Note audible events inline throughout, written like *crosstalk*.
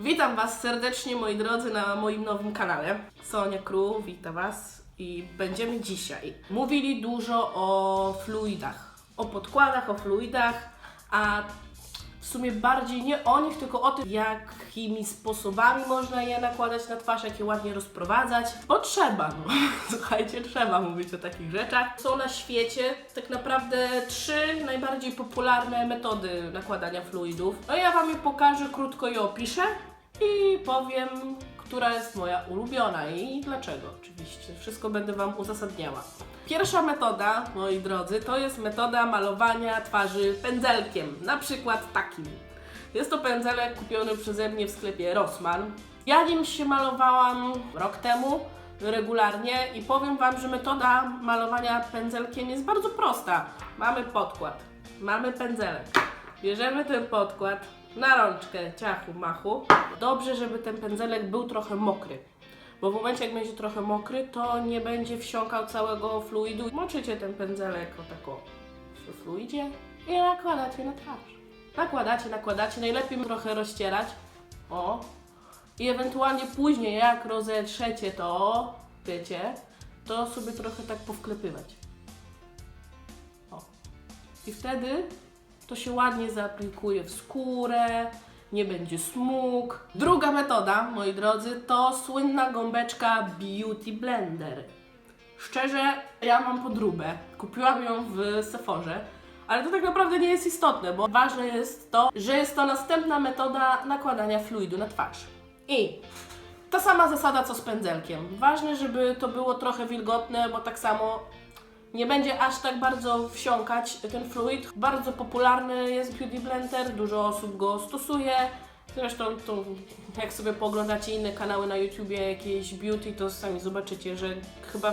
Witam Was serdecznie, moi drodzy, na moim nowym kanale. Sonia Kru, witam Was i będziemy dzisiaj mówili dużo o fluidach, o podkładach, o fluidach, a w sumie bardziej nie o nich, tylko o tym, jakimi sposobami można je nakładać na twarz, jak je ładnie rozprowadzać, bo trzeba, no. *laughs* Słuchajcie, trzeba mówić o takich rzeczach. Są na świecie tak naprawdę trzy najbardziej popularne metody nakładania fluidów. No ja Wam je pokażę, krótko je opiszę i powiem, która jest moja ulubiona i dlaczego oczywiście. Wszystko będę Wam uzasadniała. Pierwsza metoda, moi drodzy, to jest metoda malowania twarzy pędzelkiem, na przykład takim. Jest to pędzelek kupiony przeze mnie w sklepie Rossmann. Ja nim się malowałam rok temu regularnie i powiem Wam, że metoda malowania pędzelkiem jest bardzo prosta. Mamy podkład, mamy pędzelek. Bierzemy ten podkład na rączkę, ciachu, machu. Dobrze, żeby ten pędzelek był trochę mokry. Bo w momencie, jak będzie trochę mokry, to nie będzie wsiąkał całego fluidu. Moczycie ten pędzelek o tako w fluidzie i nakładacie na twarz. Nakładacie, nakładacie, najlepiej trochę rozcierać. O. I ewentualnie później, jak rozetrzecie to, wiecie, to sobie trochę tak powklepywać. O. I wtedy to się ładnie zaaplikuje w skórę, nie będzie smug. Druga metoda, moi drodzy, to słynna gąbeczka Beauty Blender. Szczerze, ja mam podróbę. Kupiłam ją w Sephorze, ale to tak naprawdę nie jest istotne, bo ważne jest to, że jest to następna metoda nakładania fluidu na twarz. I ta sama zasada co z pędzelkiem. Ważne, żeby to było trochę wilgotne, bo tak samo nie będzie aż tak bardzo wsiąkać ten fluid. Bardzo popularny jest Beauty Blender, dużo osób go stosuje. Zresztą to jak sobie poglądacie inne kanały na YouTubie, jakieś beauty, to sami zobaczycie, że chyba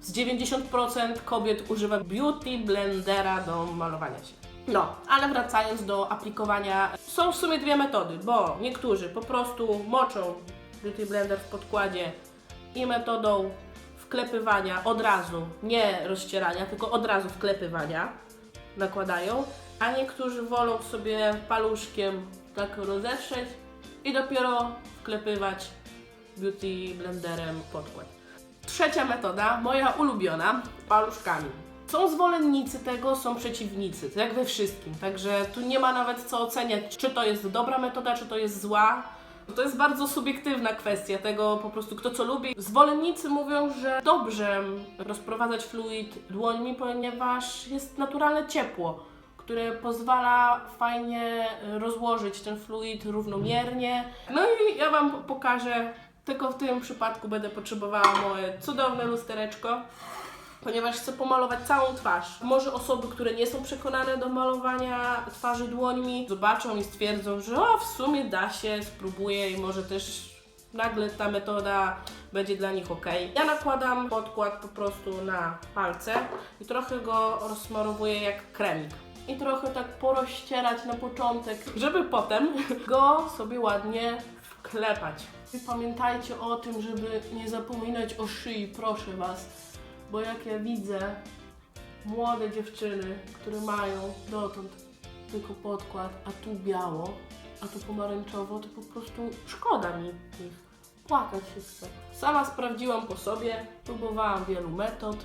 z 90% kobiet używa Beauty Blendera do malowania się. No, ale wracając do aplikowania, są w sumie dwie metody, bo niektórzy po prostu moczą Beauty Blender w podkładzie i metodą wklepywania od razu, nie rozcierania, tylko od razu wklepywania nakładają, a niektórzy wolą sobie paluszkiem tak rozetrzeć i dopiero wklepywać beauty blenderem podkład. Trzecia metoda, moja ulubiona, paluszkami. Są zwolennicy tego, są przeciwnicy, jak we wszystkim, także tu nie ma nawet co oceniać, czy to jest dobra metoda, czy to jest zła. To jest bardzo subiektywna kwestia tego po prostu kto co lubi. Zwolennicy mówią, że dobrze rozprowadzać fluid dłońmi, ponieważ jest naturalne ciepło, które pozwala fajnie rozłożyć ten fluid równomiernie. No i ja Wam pokażę, tylko w tym przypadku będę potrzebowała moje cudowne lustereczko ponieważ chcę pomalować całą twarz. Może osoby, które nie są przekonane do malowania twarzy dłońmi, zobaczą i stwierdzą, że o, w sumie da się, spróbuję i może też nagle ta metoda będzie dla nich ok. Ja nakładam podkład po prostu na palce i trochę go rozsmarowuję jak kremik. I trochę tak porozcierać na początek, żeby potem *laughs* go sobie ładnie wklepać. I pamiętajcie o tym, żeby nie zapominać o szyi, proszę Was. Bo jak ja widzę młode dziewczyny, które mają dotąd tylko podkład, a tu biało, a tu pomarańczowo, to po prostu szkoda mi ich. Płakać się chce. Sama sprawdziłam po sobie, próbowałam wielu metod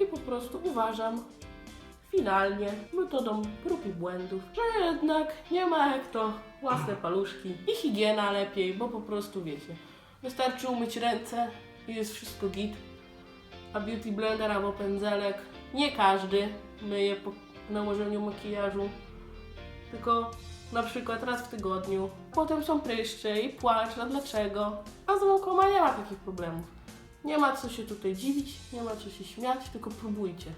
i po prostu uważam finalnie metodą prób i błędów, że jednak nie ma jak to własne paluszki i higiena lepiej, bo po prostu wiecie, wystarczy umyć ręce i jest wszystko git a beauty blender albo pędzelek nie każdy myje po nałożeniu makijażu, tylko na przykład raz w tygodniu. Potem są pryszcze i płacz, a dlaczego? A z rękoma nie ma takich problemów. Nie ma co się tutaj dziwić, nie ma co się śmiać, tylko próbujcie.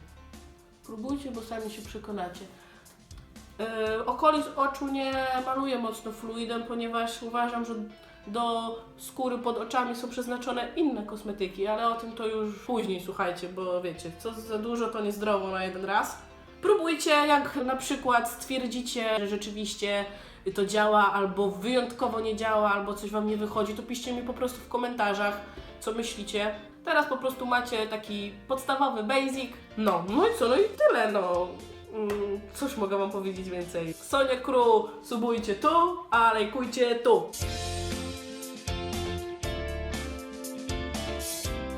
Próbujcie, bo sami się przekonacie. Yy, okolic oczu nie maluję mocno fluidem, ponieważ uważam, że do skóry pod oczami są przeznaczone inne kosmetyki, ale o tym to już później słuchajcie, bo wiecie, co za dużo to niezdrowo na jeden raz. Próbujcie, jak na przykład stwierdzicie, że rzeczywiście to działa, albo wyjątkowo nie działa, albo coś Wam nie wychodzi, to piszcie mi po prostu w komentarzach, co myślicie. Teraz po prostu macie taki podstawowy basic. No, no i co, no i tyle, no. Mm, mogę Wam powiedzieć więcej? Sonia Kru, subujcie tu, a lajkujcie tu.